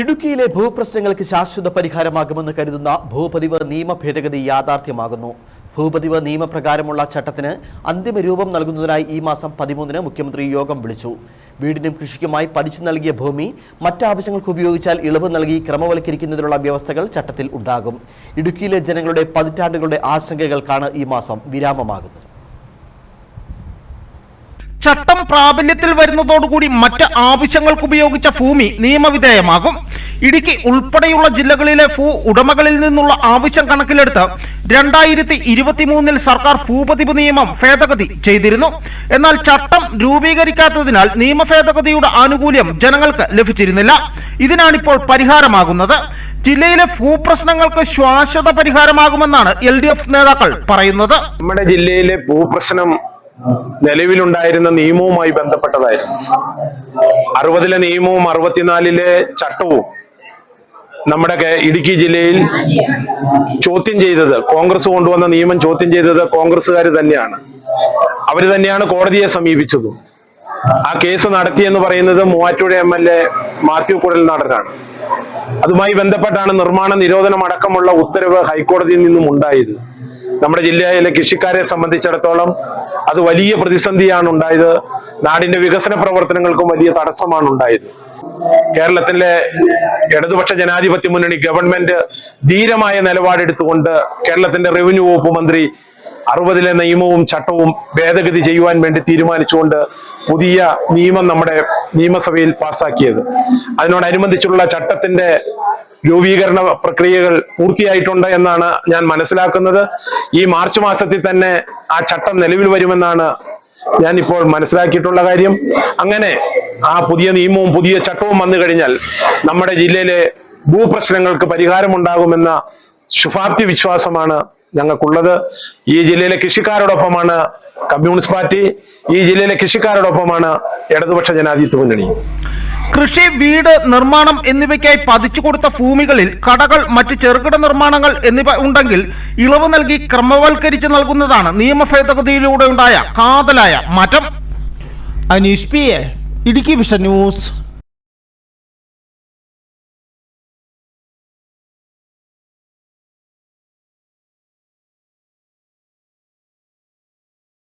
ഇടുക്കിയിലെ ഭൂപ്രശ്നങ്ങൾക്ക് ശാശ്വത പരിഹാരമാകുമെന്ന് കരുതുന്ന ഭൂപതിവ് നിയമ ഭേദഗതി യാഥാർത്ഥ്യമാകുന്നു. ഭൂപതിവ് നിയമപ്രകാരമുള്ള ചട്ടത്തിന് അന്തിമ രൂപം നൽകുന്നതിനായി ഈ മാസം പതിമൂന്നിന് മുഖ്യമന്ത്രി യോഗം വിളിച്ചു. വീടിനും കൃഷിക്കുമായി പഠിച്ചു നൽകിയ ഭൂമി മറ്റാവശ്യങ്ങൾക്ക് ഉപയോഗിച്ചാൽ ഇളവ് നൽകി ക്രമവൽക്കരിക്കുന്നതിനുള്ള വ്യവസ്ഥകൾ ചട്ടത്തിൽ ഉണ്ടാകും. ഇടുക്കിയിലെ ജനങ്ങളുടെ പതിറ്റാണ്ടുകളുടെ ആശങ്കകൾക്കാണ് ഈ മാസം വിരാമമാകുന്നത്. ചട്ടം പ്രാബല്യത്തിൽ വരുന്നതോടുകൂടി മറ്റ് ആവശ്യങ്ങൾക്ക് ഉപയോഗിച്ച ഭൂമി നിയമവിധേയമാകും. ഇടുക്കി ഉൾപ്പെടെയുള്ള ജില്ലകളിലെ ഭൂ ഉടമകളിൽ നിന്നുള്ള ആവശ്യം കണക്കിലെടുത്ത് രണ്ടായിരത്തി ഇരുപത്തിമൂന്നിൽ സർക്കാർ ഭൂപതിവ് നിയമം ഭേദഗതി ചെയ്തിരുന്നു. എന്നാൽ ചട്ടം രൂപീകരിക്കാത്തതിനാൽ നിയമ ഭേദഗതിയുടെ ആനുകൂല്യം ജനങ്ങൾക്ക് ലഭിച്ചിരുന്നില്ല. ഇതിനാണിപ്പോൾ പരിഹാരമാകുന്നത്. ജില്ലയിലെ ഭൂപ്രശ്നങ്ങൾക്ക് ശാശ്വത പരിഹാരമാകുമെന്നാണ് എൽ ഡി എഫ് നേതാക്കൾ പറയുന്നത്. നമ്മുടെ ജില്ലയിലെ ഭൂപ്രശ്നം നിലവിലുണ്ടായിരുന്ന നിയമവുമായി ബന്ധപ്പെട്ടതായിരുന്നു. അറുപതിലെ നിയമവും അറുപത്തിനാലിലെ ചട്ടവും നമ്മുടെ ഇടുക്കി ജില്ലയിൽ ചോദ്യം ചെയ്തത് കോൺഗ്രസ് കൊണ്ടുവന്ന നിയമം ചോദ്യം ചെയ്തത് കോൺഗ്രസ്സുകാർ തന്നെയാണ്. അവർ തന്നെയാണ് കോടതിയെ സമീപിച്ചതും. ആ കേസ് നടത്തിയെന്ന് പറയുന്നത് Muvattupuzha M L A Mathew കുഴൽനാടനാണ് അതുമായി ബന്ധപ്പെട്ടാണ് നിർമ്മാണ നിരോധനം അടക്കമുള്ള ഉത്തരവ് ഹൈക്കോടതിയിൽ നിന്നും ഉണ്ടായത്. നമ്മുടെ ജില്ലയിലെ കൃഷിക്കാരെ സംബന്ധിച്ചിടത്തോളം അത് വലിയ പ്രതിസന്ധിയാണ് ഉണ്ടായത്. നാടിന്റെ വികസന പ്രവർത്തനങ്ങൾക്കും വലിയ തടസ്സമാണ് ഉണ്ടായത്. കേരളത്തിലെ ഇടതുപക്ഷ ജനാധിപത്യ മുന്നണി ഗവൺമെന്റ് ധീരമായ നിലപാടെടുത്തുകൊണ്ട് കേരളത്തിന്റെ റവന്യൂ വകുപ്പ് മന്ത്രി അറുപതിലെ നിയമവും ചട്ടവും ഭേദഗതി ചെയ്യുവാൻ വേണ്ടി തീരുമാനിച്ചുകൊണ്ട് പുതിയ നിയമം നമ്മുടെ നിയമസഭയിൽ പാസാക്കിയത്. അതിനോടനുബന്ധിച്ചുള്ള ചട്ടത്തിന്റെ രൂപീകരണ പ്രക്രിയകൾ പൂർത്തിയായിട്ടുണ്ട് എന്നാണ് ഞാൻ മനസ്സിലാക്കുന്നത്. ഈ മാർച്ച് മാസത്തിൽ തന്നെ ആ ചട്ടം നിലവിൽ വരുമെന്നാണ് ഞാൻ ഇപ്പോൾ മനസ്സിലാക്കിയിട്ടുള്ള കാര്യം. അങ്ങനെ ആ പുതിയ നിയമവും പുതിയ ചട്ടവും വന്നു കഴിഞ്ഞാൽ നമ്മുടെ ജില്ലയിലെ ഭൂപ്രശ്നങ്ങൾക്ക് പരിഹാരമുണ്ടാകുമെന്ന ശുഭാപ്തി വിശ്വാസമാണ് ഞങ്ങൾക്കുള്ളത്. ഈ ജില്ലയിലെ കൃഷിക്കാരോടൊപ്പമാണ് കമ്മ്യൂണിസ്റ്റ് പാർട്ടി ഈ ജില്ലയിലെ കൃഷിക്കാരോടൊപ്പമാണ് ഇടതുപക്ഷ ജനാധിപത്യ മുന്നണി. കൃഷി വീട് നിർമ്മാണം എന്നിവയ്ക്കായി പതിച്ചു കൊടുത്ത ഭൂമികളിൽ കടകൾ മറ്റ് ചെറുകിട നിർമ്മാണങ്ങൾ എന്നിവ ഉണ്ടെങ്കിൽ ഇളവ് നൽകി ക്രമവൽക്കരിച്ച് നൽകുന്നതാണ് നിയമ ഭേദഗതിയിലൂടെ ഉണ്ടായ കാതലായ മാറ്റം Aneesh P A. Idukki Vision News.